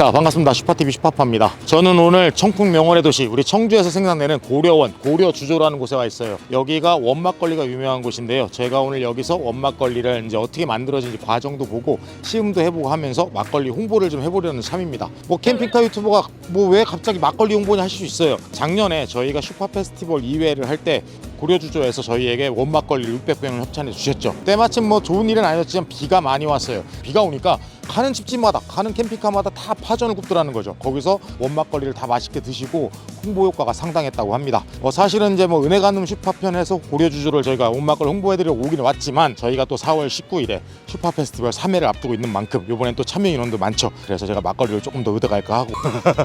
자 반갑습니다. 슈퍼TV 슈퍼파입니다. 저는 오늘 청풍 명월의 도시 우리 청주에서 생산되는 고려원 고려 주조라는 곳에 와 있어요. 여기가 원막걸리가 유명한 곳인데요. 제가 오늘 여기서 원막걸리를 이제 어떻게 만들어진지 과정도 보고 시음도 해보고 하면서 막걸리 홍보를 좀 해보려는 참입니다. 뭐 캠핑카 유튜버가 뭐 왜 갑자기 막걸리 홍보냐 하실 수 있어요. 작년에 저희가 슈퍼 페스티벌 2회를 할 때 고려주조에서 저희에게 원막걸리 600병을 협찬해 주셨죠 때마침 뭐 좋은 일은 아니었지만 비가 많이 왔어요 비가 오니까 가는 집집마다 가는 캠핑카마다 다 파전을 굽더라는 거죠. 거기서 원막걸리를 다 맛있게 드시고 홍보 효과가 상당했다고 합니다. 어, 사실은 이제 뭐 은혜 가는 슈퍼편에서 고려주주를 저희가 원막걸 홍보해드리러 오긴 왔지만 저희가 또 4월 19일에 슈퍼 페스티벌 3회를 앞두고 있는 만큼 이번엔 또 참여 인원도 많죠. 그래서 제가 막걸리를 조금 더 얻어갈까 하고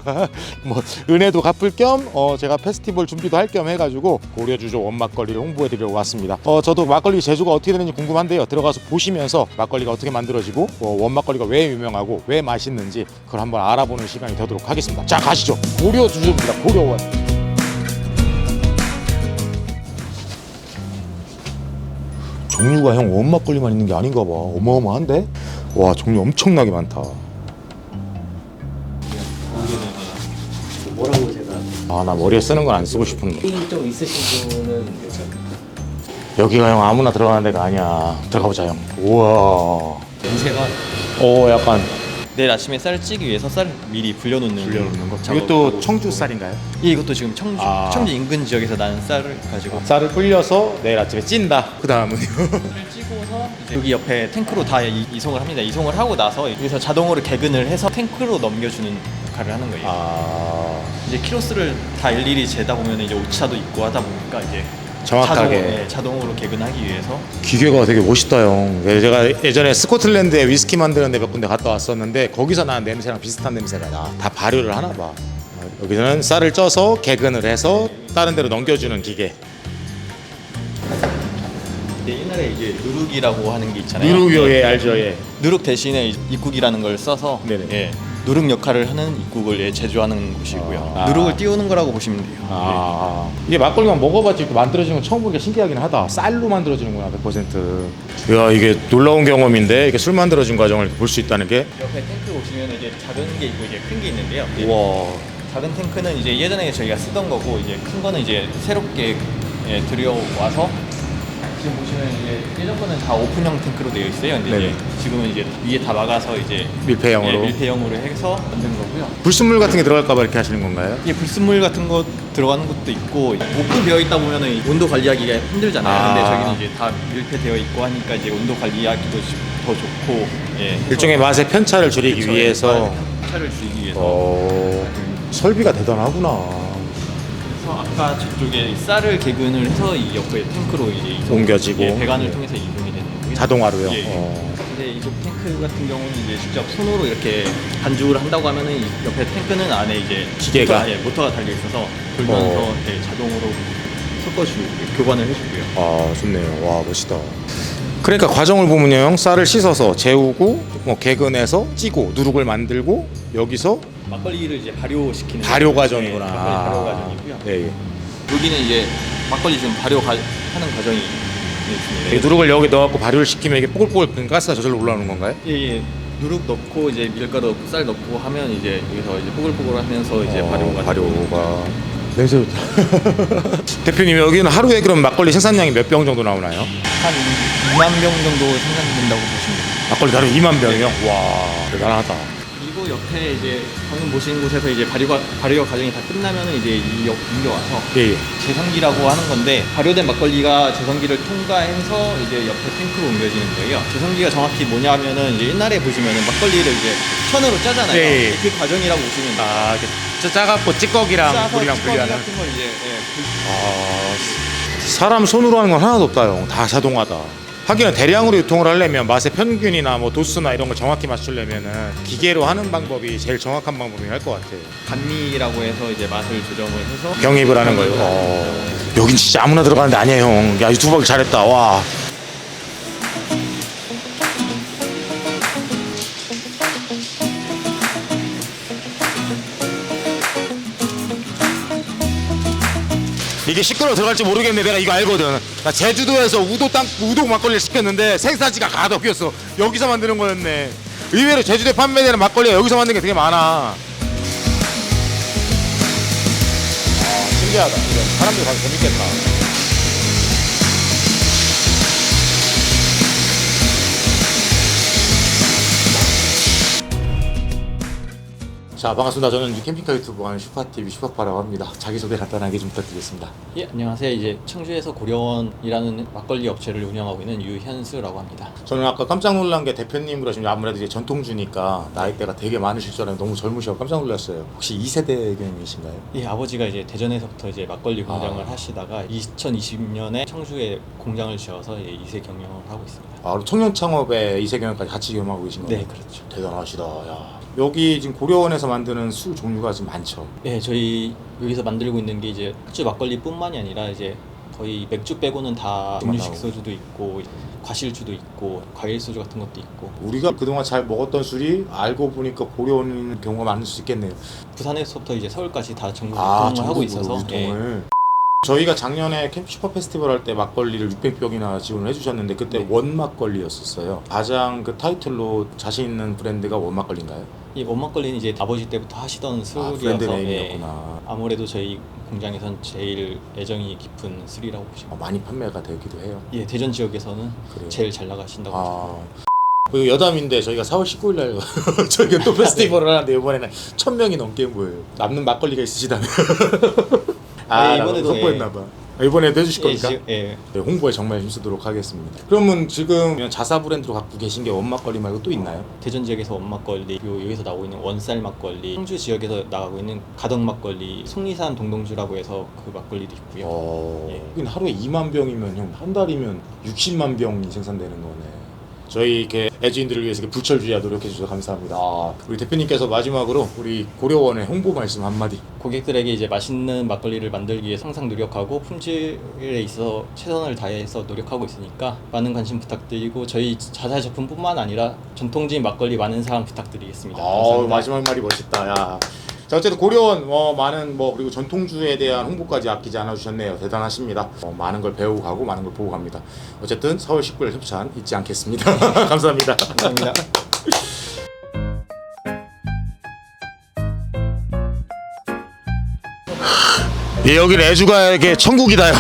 뭐 은혜도 갚을 겸 어, 제가 페스티벌 준비도 할 겸 해가지고 고려주조 원막 걸리를 홍보해드리러 왔습니다. 어, 저도 막걸리 제조가 어떻게 되는지 궁금한데요. 들어가서 보시면서 막걸리가 어떻게 만들어지고 어, 원막걸리가 왜 유명하고 왜 맛있는지 그걸 한번 알아보는 시간이 되도록 하겠습니다. 자 가시죠. 고려주조입니다. 고려원. 종류가 형 원막걸리만 있는 게 아닌가 봐. 어마어마한데? 와 종류 엄청나게 많다. 아 나 머리에 쓰는 건 안 쓰고 싶은데. 게임 좀 있으신 분은. 여기가 형 아무나 들어가는 데가 아니야. 들어가 보자 형. 우와. 냄새가 오 약간 내일 아침에 쌀을 찌기 위해서 쌀을 미리 불려놓는 불려놓는 거. 작업. 이것도 청주 쌀인가요? 예, 이것도 지금 청주 아. 청주 인근 지역에서 나는 쌀을 가지고 쌀을 불려서 내일 아침에 찐다. 그 다음은요. 쌀을 찌고서 이제 여기 옆에 탱크로 다 이- 이송을 합니다. 이송을 하고 나서 여기서 자동으로 개근을 해서 탱크로 넘겨주는 역할을 하는 거예요. 아 이제 키로수를 다 일일이 재다 보면 이제 오차도 있고 하다 보니까 이제 정확하게. 자동, 예, 자동으로 개근하기 위해서 기계가 되게 멋있다 형. 네, 제가 예전에 스코틀랜드에 위스키 만드는 데 몇 군데 갔다 왔었는데 거기서 나는 냄새랑 비슷한 냄새가 나. 다 발효를 하나 봐. 어, 여기서는 쌀을 쪄서 개근을 해서 다른 데로 넘겨주는 기계. 근데 옛날에 이제 누룩이라고 하는 게 있잖아요. 누룩이요, 예, 예, 알죠, 예. 누룩 대신에 입국이라는 걸 써서 네네. 예, 누룩 역할을 하는 입국을 예, 제조하는 곳이고요. 아. 누룩을 띄우는 거라고 보시면 돼요. 아 이게 막걸리만 먹어봤지 이렇게 만들어지는 건 처음 보니까 신기하긴 하다. 쌀로 만들어지는구나 100%. 야 이게 놀라운 경험인데 이렇게 술 만들어진 과정을 볼 수 있다는 게. 예. 옆에 탱크 보시면 이제 작은 게 있고 이제 큰 게 있는데요. 와. 작은 탱크는 이제 예전에 저희가 쓰던 거고 이제 큰 거는 이제 새롭게 예, 들여와서 지금 보시면 이제 예전 거는 다 오픈형 탱크로 되어 있어요. 근데 네네. 이제 지금은 이제 위에 다 막아서 이제 밀폐형으로. 예, 밀폐형으로 해서 만든 거고요. 불순물 같은 게 들어갈까봐 이렇게 하시는 건가요? 이게 불순물 같은 거 들어가는 것도 있고 오픈 되어 있다 보면은 온도 관리하기가 힘들잖아요. 아. 근데 저기는 이제 다 밀폐되어 있고 하니까 이제 온도 관리하기도 더 좋고 예. 일종의 맛의 편차를 줄이기 그쵸, 위해서. 차를 줄이기 위해서. 어. 설비가 대단하구나. 그래서 아까 저쪽에 쌀을 개근을 해서 이 옆에 탱크로 이제 옮겨지고. 예, 배관을 네. 통해서 이동이 되는 거고요. 자동화로요. 예, 예. 어. 근데 이쪽 탱크 같은 경우는 이제 직접 손으로 이렇게 반죽을 한다고 하면은 이 옆에 탱크는 안에 이제 기계가? 모터가, 예, 모터가 달려 있어서 돌면서 어. 예, 자동으로 섞어주고 교관을 해주고요. 아 좋네요. 와 멋있다. 그러니까 과정을 보면요, 형 쌀을 씻어서 재우고 뭐 개근해서 찌고 누룩을 만들고 여기서 막걸리를 이제 발효시키는 발효 네, 과정이구나. 막걸리 발효 과정이고요. 네. 예. 여기는 이제 막걸리 지금 발효 가, 하는 과정이 있습니다. 이 누룩을 여기 넣어갖고 발효를 시키면 이게 뽀글뽀글 그 가스가 저절로 올라오는 건가요? 예, 예. 누룩 넣고 이제 밀가루 넣고 쌀 넣고 하면 이제 여기서 이제 뽀글뽀글 하면서 이제 어, 발효가 발효가 냄새 좋다. 대표님 여기는 하루에 그럼 막걸리 생산량이 몇 병 정도 나오나요? 한 2만 병 정도 생산된다고 보시면 돼요. 막걸리 하루에 2만 병이요? 와 대단하다. 옆에 이제 방금 보신 곳에서 이제 발효가 발효 과정이 다 끝나면은 이제 이옆 옮겨와서 예, 예. 제성기라고 하는 건데 발효된 막걸리가 제성기를 통과해서 이제 옆에 탱크로 옮겨지는 거예요. 제성기가 정확히 뭐냐면은 이제 옛날에 보시면은 막걸리를 이제 천으로 짜잖아요. 네. 그 과정이라고 보시면 돼요. 아 짜- 짜갖고 찌꺼기랑 짜서 물이랑 찌꺼기 분리하는. 같은 걸 이제 예, 불- 아, 사람 손으로 하는 건 하나도 없다 형. 다 자동화다. 하기는 대량으로 유통을 하려면 맛의 평균이나 뭐 도수나 이런 걸 정확히 맞추려면은 기계로 하는 방법이 제일 정확한 방법이 할 것 같아요. 반미라고 해서 이제 맛을 조정을 해서 병입을 하는 거예요. 어. 여긴 진짜 아무나 들어가는데 아니에요 형. 야 유튜브 하기 잘했다. 와. 이게 시끄러워 들어갈지 모르겠네. 내가 이거 알거든. 나 제주도에서 우도 땅 우동 막걸리를 시켰는데 생사지가 가득 뀌었어. 여기서 만드는 거였네. 의외로 제주도에 판매되는 막걸리가 여기서 만든 게 되게 많아. 아, 신기하다. 이거 사람들 이 봐도 재밌겠다. 자 반갑습니다. 저는 캠핑카 유튜브 하는 슈파TV 슈파파라고 합니다. 자기소개 간단하게 좀 부탁드리겠습니다. 예, 안녕하세요. 이제 청주에서 고려원이라는 막걸리 업체를 운영하고 있는 유현수라고 합니다. 저는 아까 깜짝 놀란 게 대표님으로 지금 아무래도 이제 전통주니까 나이대가 되게 많으실 줄 알았는데 너무 젊으셔서 깜짝 놀랐어요. 혹시 2세대 경이신가요? 예, 아버지가 이제 대전에서부터 이제 막걸리 공장을 아. 하시다가 2020년에 청주에 공장을 지어서 예, 이세 경영을 하고 있습니다. 아, 청년 창업에 2세 경영까지 같이 경험하고 계신 거예요? 네, 그렇죠. 대단하시다. 야. 여기 지금 고려원에서 만드는 술 종류가 지금 많죠. 예, 저희 여기서 만들고 있는 게 이제 맥주 막걸리뿐만이 아니라 이제 거의 맥주 빼고는 다 음료식. 소주도 있고 과실주도 있고 과일 소주 같은 것도 있고 우리가 그동안 잘 먹었던 술이 알고 보니까 고려원 경우가 많을 수 있겠네요. 부산에서부터 이제 서울까지 다 전국 아, 유통을 하고 전국으로 있어서 예, 유통을. 저희가 작년에 캠프 슈퍼 페스티벌 할 때 막걸리를 600병이나 지원을 해주셨는데 그때 네. 원 막걸리였었어요. 가장 그 타이틀로 자신 있는 브랜드가 원 막걸리인가요? 이 원막걸리는 이제 아버지 때부터 하시던 아, 술이어서 브랜드 예, 네임이었구나. 아무래도 저희 공장에선 제일 애정이 깊은 술이라고 보시면 어, 많이 판매가 되기도 해요. 예 대전 지역에서는 그래요? 제일 잘 나가신다고 아. 그리고 여담인데 저희가 4월 19일 날 저희가 또 페스티벌을 하는데 이번에는 천 명이 넘게 모여요. 남는 막걸리가 있으시다면. 아, 네, 나 이번에도, 선보였나 봐. 아, 이번에도 해주실 예, 겁니까? 지- 예. 네, 홍보에 정말 힘쓰도록 하겠습니다. 그러면 지금 자사 브랜드로 갖고 계신 게 원막걸리 말고 또 있나요? 대전 지역에서 원막걸리 그리고 여기서 나오고 있는 원쌀 막걸리 청주 지역에서 나가고 있는 가덕 막걸리 속리산 동동주라고 해서 그 막걸리도 있고요 어, 예. 하루에 2만 병이면 형 한 달이면 60만 병이 생산되는 거네. 저희 이렇게 애지인들을 위해서 불철주야 노력해 주셔서 감사합니다. 아, 우리 대표님께서 마지막으로 우리 고려원의 홍보 말씀 한마디. 고객들에게 이제 맛있는 막걸리를 만들기 위해 항상 노력하고 품질에 있어 최선을 다해서 노력하고 있으니까 많은 관심 부탁드리고 저희 자사 제품뿐만 아니라 전통적인 막걸리 많은 사랑 부탁드리겠습니다. 아, 감사합니다. 마지막 말이 멋있다. 야. 자, 어쨌든 고려원 어, 많은 뭐 그리고 전통주에 대한 홍보까지 아끼지 않아 주셨네요. 대단하십니다. 어, 많은 걸 배우고 가고 많은 걸 보고 갑니다. 어쨌든 4월 19일 협찬 잊지 않겠습니다. 감사합니다. 감사합니다. 예, 여기 애주가에게 천국이다요.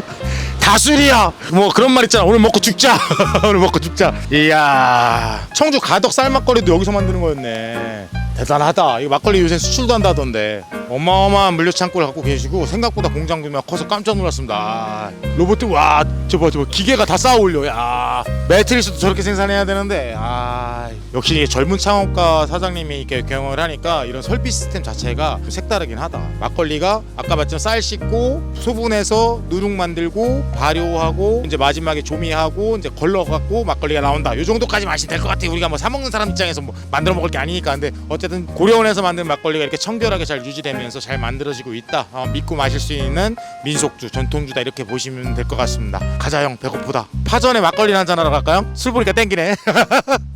다술이야. 뭐 그런 말 있잖아. 오늘 먹고 죽자. 오늘 먹고 죽자. 이야. 청주 가덕 쌀막걸리도 여기서 만드는 거였네. 대단하다. 이 막걸리 요새 수출도 한다던데. 어마어마한 물류 창고를 갖고 계시고 생각보다 공장 규모가 커서 깜짝 놀랐습니다. 아, 로봇들 와, 저거 저거 기계가 다 쌓아 올려. 야. 매트리스도 저렇게 생산해야 되는데. 아, 역시 젊은 창업가 사장님이 이렇게 경영을 하니까 이런 설비 시스템 자체가 좀 색다르긴 하다. 막걸리가 아까 봤지만 쌀 씻고 소분해서 누룩 만들고 발효하고 이제 마지막에 조미하고 이제 걸러갖고 막걸리가 나온다. 요 정도까지 맛이 될 것 같아. 우리가 뭐 사 먹는 사람 입장에서 뭐 만들어 먹을 게 아니니까. 근데 어쨌든 고려원에서 만든 막걸리가 이렇게 청결하게 잘 유지되면서 잘 만들어지고 있다. 어, 믿고 마실 수 있는 민속주, 전통주다 이렇게 보시면 될 것 같습니다. 가자 형 배고프다. 파전에 막걸리 한 잔 하러 갈까요? 술 보니까 땡기네.